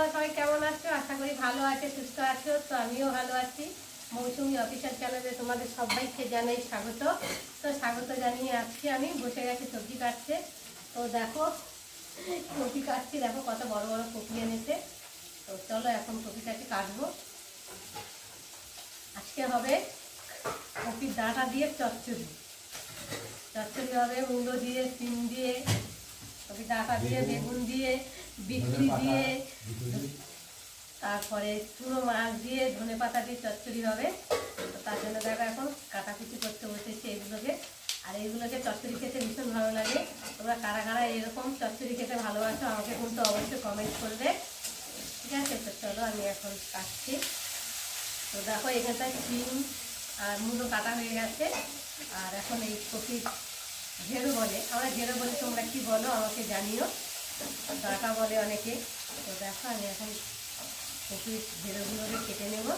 তোমরা সবাই কেমন আছো? আশা করি ভালো আছে সুস্থ আছো তো আমিও ভালো আছি। মৌসুমি অফিসিয়াল চ্যানেলে তোমাদের সবাইকে জানাই স্বাগত। তো স্বাগত জানিয়ে আজকে আমি বসে গেছি সবজি কাটতে। তো দেখো কপি কাটছি দেখো কত বড় বড় কপি এনেছে। তো চলো এখন কপিটাকে কাটবো। আজকে হবে কপির ডাঁটা দিয়ে চচ্চড়ি। চচ্চড়ি হবে মুলো দিয়ে সিম দিয়ে কপি ডাঁটা দিয়ে বেগুন দিয়ে বিক্রি দিয়ে তারপরে চুনো মাছ দিয়ে ধনে পাতা দিয়ে চচ্চড়ি হবে। তো তার জন্য দেখো এখন কাটাকুচি করতে বসেছি এগুলোকে। আর এইগুলোকে চচ্চড়ি খেতে ভীষণ ভালো লাগে। তোমরা কারা কারা এরকম চচ্চড়ি খেতে ভালোবাসো আমাকে কিন্তু অবশ্যই কমেন্ট করবে। ঠিক আছে? তো চলো আমি এখন কাটছি। তো দেখো এখানটায় সিম আর মুলো কাটা হয়ে গেছে। আর এখন এই কপি ঘেরো বলে। আমরা ঘেরো বলে তোমরা কি বলো আমাকে জানিও। ডাটা বলে অনেকে। তো দেখো, আমি এখন কপি ঘেরোগুলোকে কেটে নেব।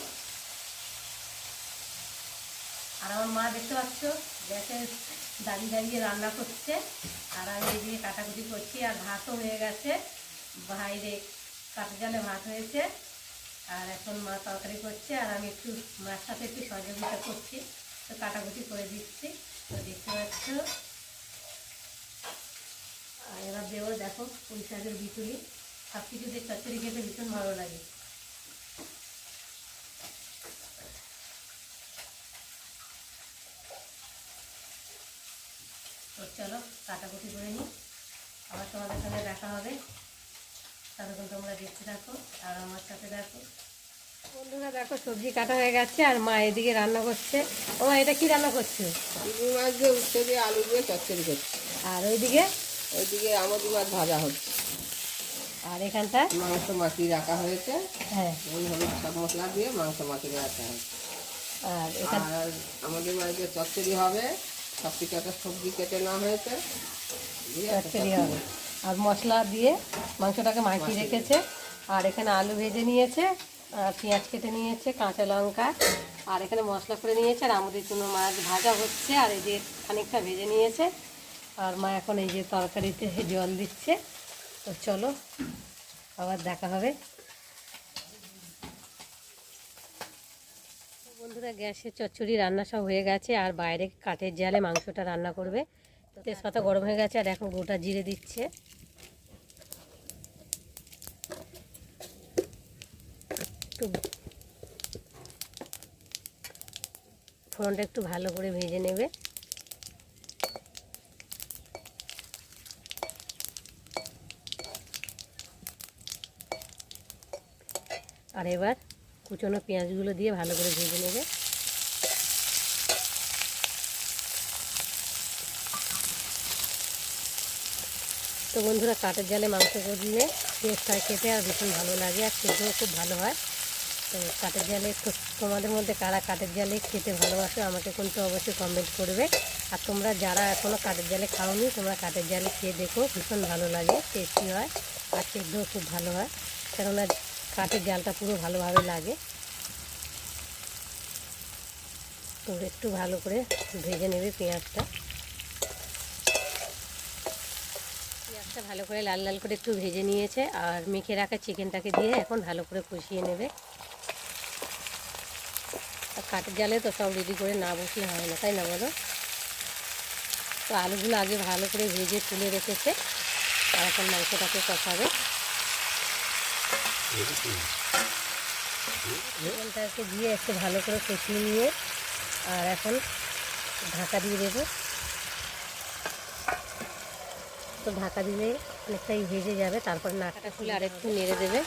আর আমার মা দেখতে পাচ্ছ গ্যাসে দাঁড়িয়ে দাঁড়িয়ে রান্না করছে। আর আমি এদিকে কাটাকুটি করছি, আর ভাতও হয়ে গেছে। বাইরে কাঠি জালে ভাত হয়েছে। আর এখন মা তরকারি করছে, আর আমি একটু মার সাথে একটু সহযোগিতা করছি। তো কাটাকুটি করে দিচ্ছি। তো দেখতে পাচ্ছ এবার দেবো দেখো পুঁই শাকের বিচুলি। সব কিছু দিয়ে চচ্চড়ি খেতে ভীষণ ভালো লাগে। তো চলো কাটাকুটি করে নিই। আবার তোমাদের সঙ্গে দেখা হবে। ততক্ষণ তোমরা দেখতে থাকো আর আমার সাথে দেখো। বন্ধুরা দেখো সবজি কাটা হয়ে গেছে আর মা এদিকে রান্না করছে। ও মা এটা কি রান্না করছে? মাছ দিয়ে উচ্ছে দিয়ে আলু দিয়ে চচ্চড়ি করছি। আর ওইদিকে ওইদিকে আমদি মাছ ভাজা হচ্ছে। আর এখানটা মাংস মাছি রাখা হয়েছে। হ্যাঁ। হলুদ সব মশলা দিয়ে মাংস মাছি রাখা হয়েছে। আর আমাদের মাঝে চচ্চড়ি হবে। সব কিছু একটা সবজি কেটে নেওয়া হয়েছে। চচ্চড়ি হবে। আর মশলা দিয়ে মাংসটাকে মাখিয়ে রেখেছে। আর এখানে আলু ভেজে নিয়েছে। আর পেঁয়াজ কেটে নিয়েছে কাঁচা লঙ্কা। আর এখানে মশলা করে নিয়েছে। আর আমাদের জন্য মাছ ভাজা হচ্ছে। আর এই যে খানিকটা ভেজে নিয়েছে। আর মা এখন এই যে তরকারিতে জল দিচ্ছে। তো চলো, আবার দেখা হবে। বন্ধুরা, গ্যাসে চচ্চড়ি রান্না সব হয়ে গেছে, আর বাইরে কাঠের জালে মাংসটা রান্না করবে। তেজপাতা গরম হয়ে গেছে, আর এখন গোটা জিরে দিচ্ছে। একটু একটু ভালো করে ভেজে নেবে। আর এবার কুচনো পেঁয়াজগুলো দিয়ে ভালো করে ভেজে নেবে। তো বন্ধুরা কাঠের জালে মাংস করলে টেস্টটা খেতে আর ভীষণ ভালো লাগে আর খেতেও খুব ভালো হয়। তো কাঠের জালে তোমাদের মধ্যে কারা কাঠের জালে খেতে ভালোবাসো আমাকে কিন্তু অবশ্যই কমেন্ট করবে। আর তোমরা যারা এখনও কাঠের জালে খাওনি, তোমরা কাঠের জালে খেয়ে দেখো, ভীষণ ভালো লাগে টেস্টি হয় আর সেদ্ধও খুব ভালো হয়। কেননা কাঠের জালটা পুরো ভালোভাবে লাগে। তো একটু ভালো করে ভেজে নেবে পেঁয়াজটা। পেঁয়াজটা ভালো করে লাল লাল করে একটু ভেজে নিয়েছে আর মেখে রাখা চিকেনটাকে দিয়ে এখন ভালো করে কষিয়ে নেবে। আর কাঠের জালে তো সব রেডি করে না বসলে হয় না, তাই না বলো? তো আলুগুলো আগে ভালো করে ভেজে তুলে রেখেছে। আর এখন মাংসটাকে কষাবে। চিকেনটাকে দিয়ে একটু ভালো করে কষিয়ে নিয়ে আর এখন ঢাকা দিয়ে দেবো। তো ঢাকা দিলে অনেকটাই ভেজে যাবে, তারপর নাকটা খুলে আরেকটু নেড়ে দেবে।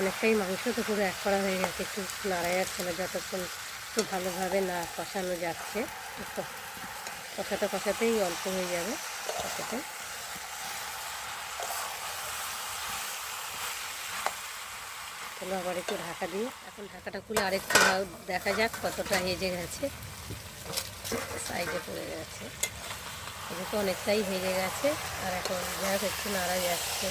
অনেকটাই মাংস তো পুরো এক করা হয়ে গেছে, একটু নাড়াই যাচ্ছে না যতক্ষণ একটু ভালোভাবে না কষানো যাচ্ছে কষাতে কষাতেই অল্প হয়ে যাবে কষাতে। চলো আবার একটু ঢাকা দিই। এখন ঢাকাটা খুলে আরেকটু দেখা যাক কতটা হেজে গেছে, সাইডে পড়ে গেছে। এদিকে অনেকটাই ভেজে গেছে, আর এখন যাই হোক, একটু নাড়া যাচ্ছে।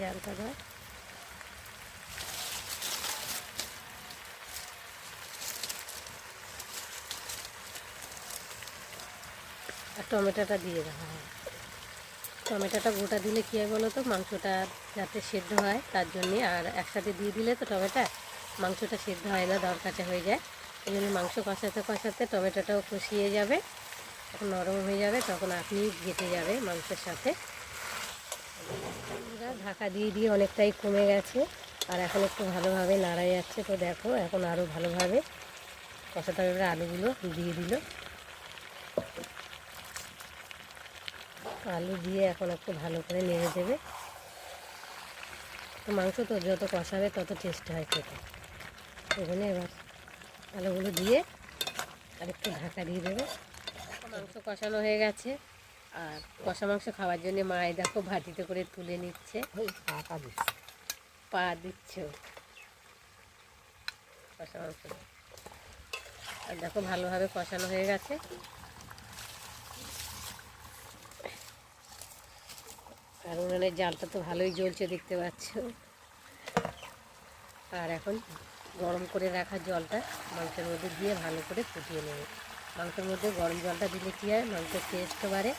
জালটা দাও আর টমেটোটা দিয়ে দেওয়া হয়। টমেটোটা গোটা দিলে কী হয় বলো তো মাংসটা যাতে সেদ্ধ হয়, তার জন্যে। আর একসাথে দিয়ে দিলে তো টমেটো, মাংসটা সেদ্ধ হয় না, দরকারটা হয়ে যায়। এই জন্য মাংস কষাতে কষাতে টমেটোটাও কষিয়ে যাবে। নরম হয়ে যাবে, তখন আপনি ঘেটে যাবে মাংসের সাথে। ঢাকা দিয়ে দিয়ে অনেকটাই কমে গেছে আর এখন একটু ভালোভাবে নাড়া যাচ্ছে। তো দেখো, এখন আরও ভালোভাবে কষাতে হবে আলুগুলো দিয়ে দিল। আলু দিয়ে এখন একটু ভালো করে নেড়ে দেবে। তো মাংস তো যত কষাবে তত টেস্ট হয় খেতে। এখানে এবার আলুগুলো দিয়ে আর একটু ঢাকা দিয়ে দেবে। মাংস কষানো হয়ে গেছে। আর কষা মাংস খাওয়ার জন্য মায় দেখো ভাটিতে করে তুলে নিচ্ছে। পা দিচ্ছে কষা মাংস। আর দেখো ভালোভাবে কষানো হয়ে গেছে। আর উনানের জালটা তো ভালোই জ্বলছে দেখতে পাচ্ছ। আর এখন গরম করে রাখা জলটা মাংসের মধ্যে দিয়ে ভালো করে ফুটিয়ে নেবে। মাংসের মধ্যে গরম জলটা দিলে কী হয়? মাংসের টেস্টও বাড়ে।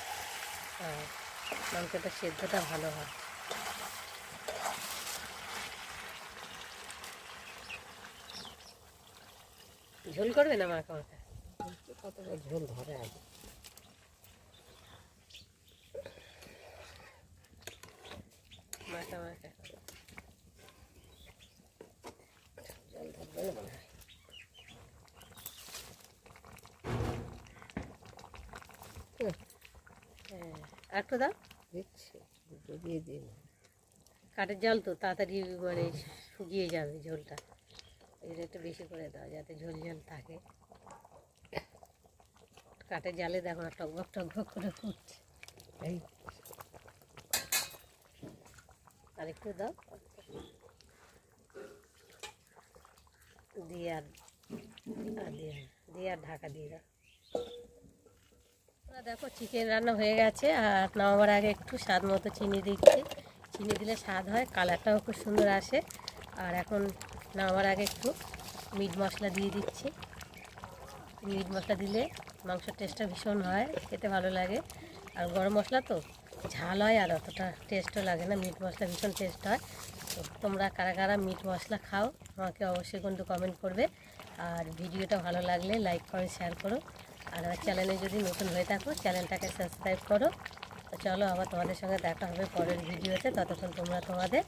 মাংসটা সেদ্ধটা ভালো হয়। ঝোল করবে না মাখা মাখা কতটা ঝোল ধরে আগে। মাখা মাখা জল ধরবে না মনে হয় হ্যাঁ আর একটু দাও। দিচ্ছি দুটো দিয়ে দিন। কাঠের জল তো তাড়াতাড়ি মানে শুকিয়ে যাবে ঝোলটা এটা একটু বেশি করে দাও যাতে ঝোল ঝোল থাকে। কাঠের জালে দেখো না টকবক টকবক করে ফুটছে। এই আর একটু দাও। দিয়ে আর দিয়ে আর ঢাকা দিয়ে দাও। দেখো, চিকেন রান্না হয়ে গেছে আর নামাবার আগে একটু স্বাদ মতো চিনি দিচ্ছি। চিনি দিলে স্বাদ হয়, কালারটাও খুব সুন্দর আসে। আর এখন নামাবার আগে একটু মিট মশলা দিয়ে দিচ্ছি। মিট মশলা দিলে মাংসের টেস্টটা ভীষণ হয়, খেতে ভালো লাগে। আর গরম মশলা তো ঝাল হয় আর অতটা টেস্টও লাগে না, মিট মশলা ভীষণ টেস্ট হয়। তো তোমরা কারা কারা মিট মশলা খাও, আমাকে অবশ্যই কিন্তু কমেন্ট করবে। আর ভিডিওটা ভালো লাগলে লাইক করে শেয়ার করো। আর আমার চ্যানেলে যদি নতুন হয়ে থাকো চ্যানেলটাকে সাবস্ক্রাইব করো। চলো আবার তোমাদের সঙ্গে দেখা হবে পরের ভিডিওতে ততক্ষণ তোমরা তোমাদের